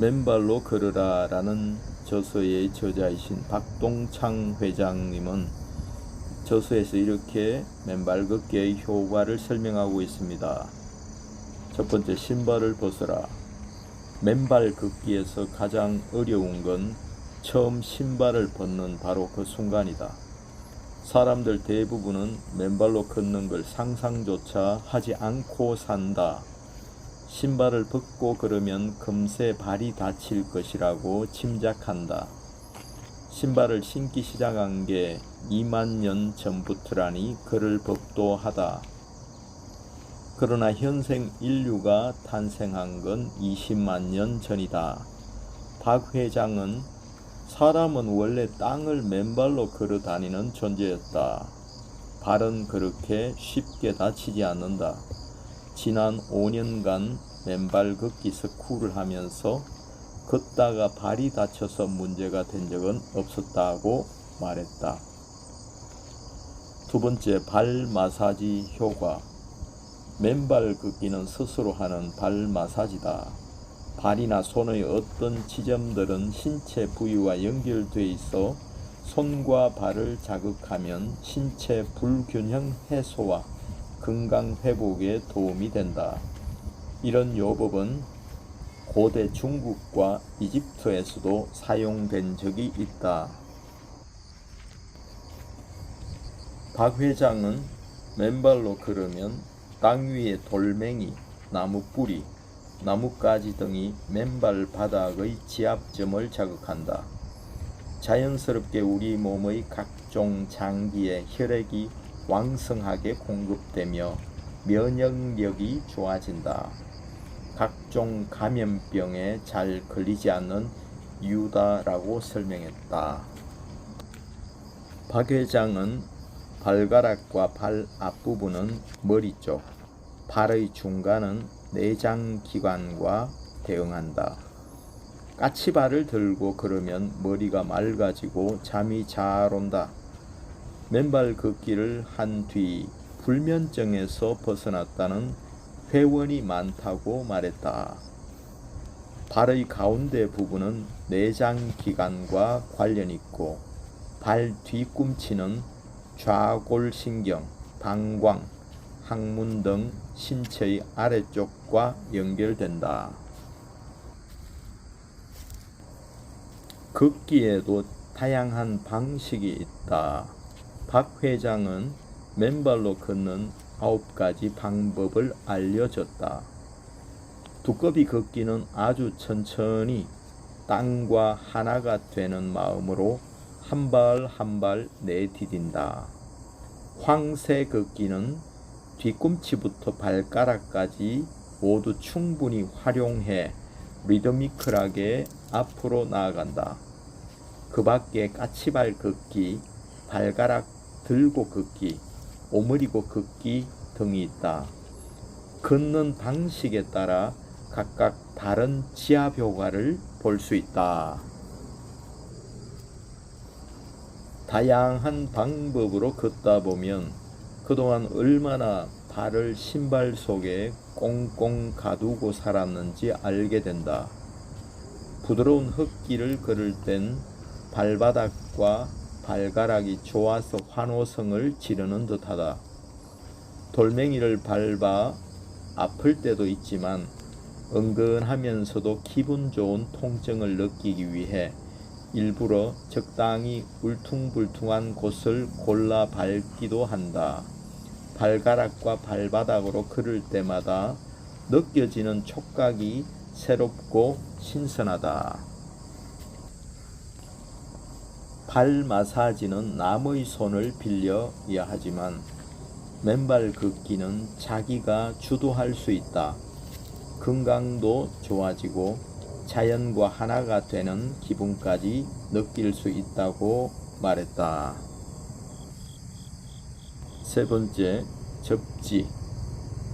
맨발로 걸으라라는 저서의 저자이신 박동창 회장님은 저서에서 이렇게 맨발 걷기의 효과를 설명하고 있습니다. 첫 번째 신발을 벗어라. 맨발 걷기에서 가장 어려운 건 처음 신발을 벗는 바로 그 순간이다. 사람들 대부분은 맨발로 걷는 걸 상상조차 하지 않고 산다. 신발을 벗고 걸으면 금세 발이 다칠 것이라고 짐작한다. 신발을 신기 시작한 게 2만 년 전부터라니 그럴 법도 하다. 그러나 현생 인류가 탄생한 건 20만 년 전이다. 박 회장은 사람은 원래 땅을 맨발로 걸어 다니는 존재였다. 발은 그렇게 쉽게 다치지 않는다. 지난 5년간 맨발 걷기 스쿨을 하면서 걷다가 발이 다쳐서 문제가 된 적은 없었다고 말했다. 두 번째, 발 마사지 효과. 맨발 걷기는 스스로 하는 발 마사지다. 발이나 손의 어떤 지점들은 신체 부위와 연결돼 있어 손과 발을 자극하면 신체 불균형 해소와 건강 회복에 도움이 된다. 이런 요법은 고대 중국과 이집트에서도 사용된 적이 있다. 박 회장은 맨발로 걸으면 땅 위에 돌멩이, 나무 뿌리, 나뭇가지 등이 맨발 바닥의 지압점을 자극한다. 자연스럽게 우리 몸의 각종 장기에 혈액이 왕성하게 공급되며 면역력이 좋아진다. 각종 감염병에 잘 걸리지 않는 이유다라고 설명했다. 박 회장은 발가락과 발 앞부분은 머리 쪽, 발의 중간은 내장 기관과 대응한다. 까치발을 들고 걸으면 머리가 맑아지고 잠이 잘 온다. 맨발 걷기를 한 뒤 불면증에서 벗어났다는 회원이 많다고 말했다. 발의 가운데 부분은 내장 기관과 관련 있고 발 뒤꿈치는 좌골신경, 방광, 항문 등 신체의 아래쪽과 연결된다. 걷기에도 다양한 방식이 있다. 박 회장은 맨발로 걷는 아홉 가지 방법을 알려줬다. 두꺼비 걷기는 아주 천천히 땅과 하나가 되는 마음으로 한 발 한 발 내디딘다. 황새 걷기는 뒤꿈치부터 발가락까지 모두 충분히 활용해 리드미컬하게 앞으로 나아간다. 그 밖에 까치발 걷기, 발가락 들고 걷기, 오므리고 걷기 등이 있다. 걷는 방식에 따라 각각 다른 지압 효과를 볼 수 있다. 다양한 방법으로 걷다 보면 그동안 얼마나 발을 신발 속에 꽁꽁 가두고 살았는지 알게 된다. 부드러운 흙길을 걸을 땐 발바닥과 발가락이 좋아서 환호성을 지르는 듯하다. 돌멩이를 밟아 아플 때도 있지만 은근하면서도 기분 좋은 통증을 느끼기 위해 일부러 적당히 울퉁불퉁한 곳을 골라 밟기도 한다. 발가락과 발바닥으로 걸을 때마다 느껴지는 촉각이 새롭고 신선하다. 발 마사지는 남의 손을 빌려야 하지만 맨발 걷기는 자기가 주도할 수 있다. 건강도 좋아지고 자연과 하나가 되는 기분까지 느낄 수 있다고 말했다. 세 번째, 접지.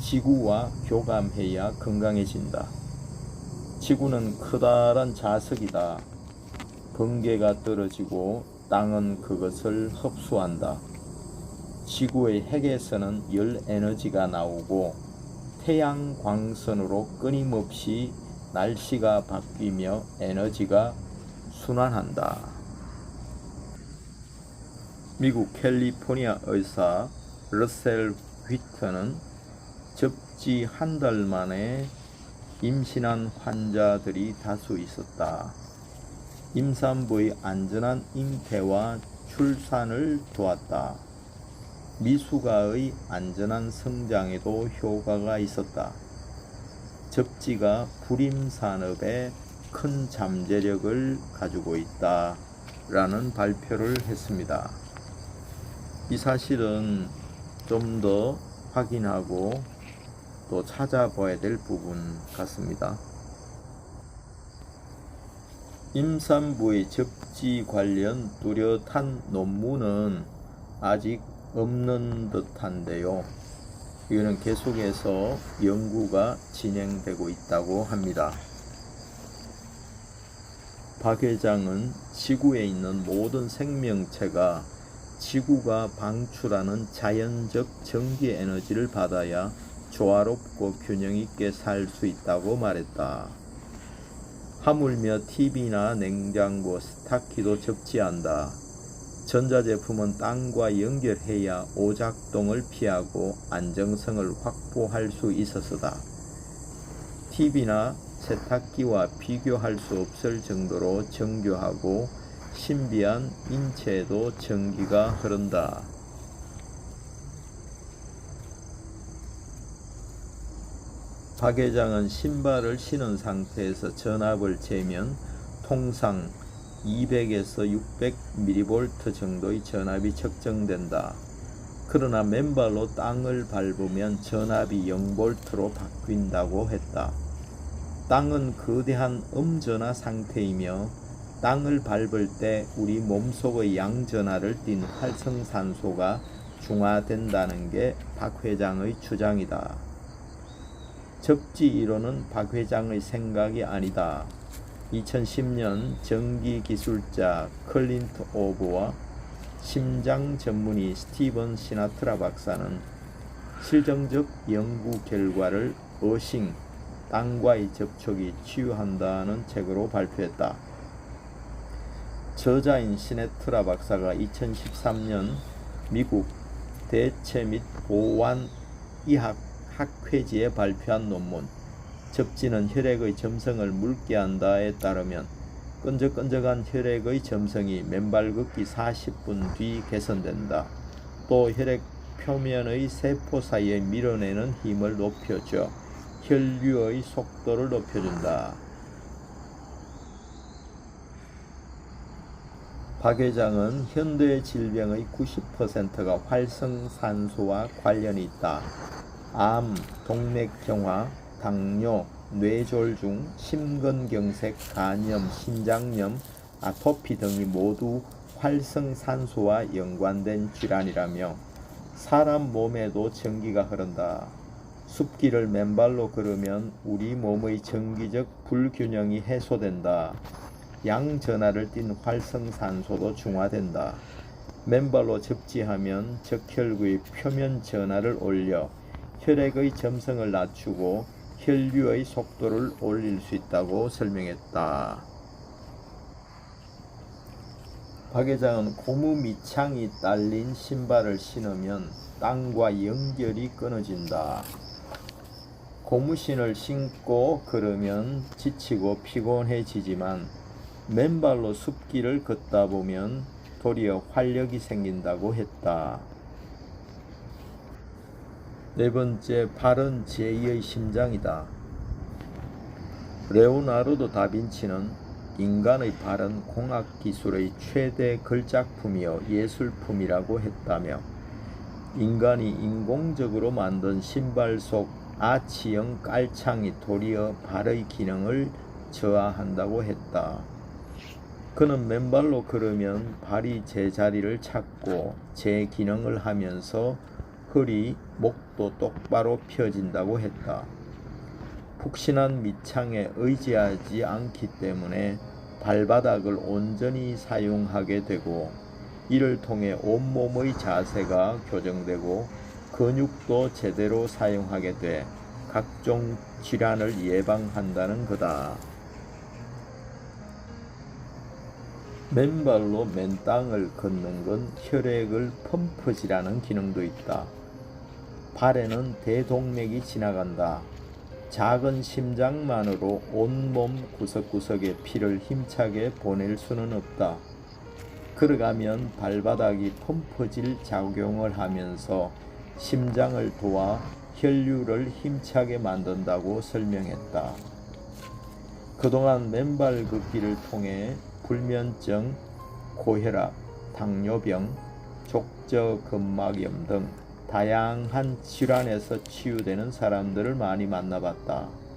지구와 교감해야 건강해진다. 지구는 커다란 자석이다. 번개가 떨어지고 땅은 그것을 흡수한다. 지구의 핵에서는 열 에너지가 나오고 태양 광선으로 끊임없이 날씨가 바뀌며 에너지가 순환한다. 미국 캘리포니아 의사 러셀 휘터는 접지 한 달 만에 임신한 환자들이 다수 있었다. 임산부의 안전한 잉태와 출산을 도왔다. 미숙아의 안전한 성장에도 효과가 있었다. 접지가 불임 산업에 큰 잠재력을 가지고 있다. 라는 발표를 했습니다. 이 사실은 좀 더 확인하고 또 찾아봐야 될 부분 같습니다. 임산부의 접지 관련 뚜렷한 논문은 아직 없는 듯한데요. 이거는 계속해서 연구가 진행되고 있다고 합니다. 박 회장은 지구에 있는 모든 생명체가 지구가 방출하는 자연적 전기 에너지를 받아야 조화롭고 균형 있게 살 수 있다고 말했다. 하물며 TV나 냉장고, 스타키도 접지한다. 전자제품은 땅과 연결해야 오작동을 피하고 안정성을 확보할 수 있어서다. TV나 세탁기와 비교할 수 없을 정도로 정교하고 신비한 인체에도 전기가 흐른다. 박 회장은 신발을 신은 상태에서 전압을 재면 통상 200에서 600mV 정도의 전압이 측정된다. 그러나 맨발로 땅을 밟으면 전압이 0V로 바뀐다고 했다. 땅은 거대한 음전화 상태이며 땅을 밟을 때 우리 몸속의 양전하를 띤 활성산소가 중화된다는 게 박 회장의 주장이다. 접지 이론은 박 회장의 생각이 아니다. 2010년 전기 기술자 클린트 오브와 심장 전문의 스티븐 시나트라 박사는 실정적 연구 결과를 어싱 땅과의 접촉이 치유한다는 책으로 발표했다. 저자인 시네트라 박사가 2013년 미국 대체 및 보완 의학 학회지에 발표한 논문 접지는 혈액의 점성을 묽게 한다에 따르면 끈적끈적한 혈액의 점성이 맨발 걷기 40분 뒤 개선된다. 또 혈액 표면의 세포 사이에 밀어내는 힘을 높여줘 혈류의 속도를 높여준다. 박 회장은 현대 질병의 90%가 활성산소와 관련이 있다. 암, 동맥경화, 당뇨, 뇌졸중, 심근경색, 간염, 신장염, 아토피 등이 모두 활성산소와 연관된 질환이라며 사람 몸에도 전기가 흐른다. 숲길을 맨발로 걸으면 우리 몸의 전기적 불균형이 해소된다. 양전하를 띤 활성산소도 중화된다. 맨발로 접지하면 적혈구의 표면 전하를 올려 혈액의 점성을 낮추고 혈류의 속도를 올릴 수 있다고 설명했다. 박 회장은 고무 밑창이 딸린 신발을 신으면 땅과 연결이 끊어진다. 고무신을 신고 걸으면 지치고 피곤해지지만 맨발로 숲길을 걷다 보면 도리어 활력이 생긴다고 했다. 네 번째, 발은 제2의 심장이다. 레오나르도 다빈치는 인간의 발은 공학 기술의 최대 걸작품이요 예술품이라고 했다며 인간이 인공적으로 만든 신발 속 아치형 깔창이 도리어 발의 기능을 저하한다고 했다. 그는 맨발로 걸으면 발이 제자리를 찾고 제 기능을 하면서 허리, 목도 똑바로 펴진다고 했다. 푹신한 밑창에 의지하지 않기 때문에 발바닥을 온전히 사용하게 되고 이를 통해 온몸의 자세가 교정되고 근육도 제대로 사용하게 돼 각종 질환을 예방한다는 거다. 맨발로 맨 땅을 걷는 건 혈액을 펌프질하는 기능도 있다. 발에는 대동맥이 지나간다. 작은 심장만으로 온몸 구석구석에 피를 힘차게 보낼 수는 없다. 걸어가면 발바닥이 펌프질 작용을 하면서 심장을 도와 혈류를 힘차게 만든다고 설명했다. 그동안 맨발 걷기를 통해 불면증, 고혈압, 당뇨병, 족저근막염 등 다양한 질환에서 치유되는 사람들을 많이 만나봤다.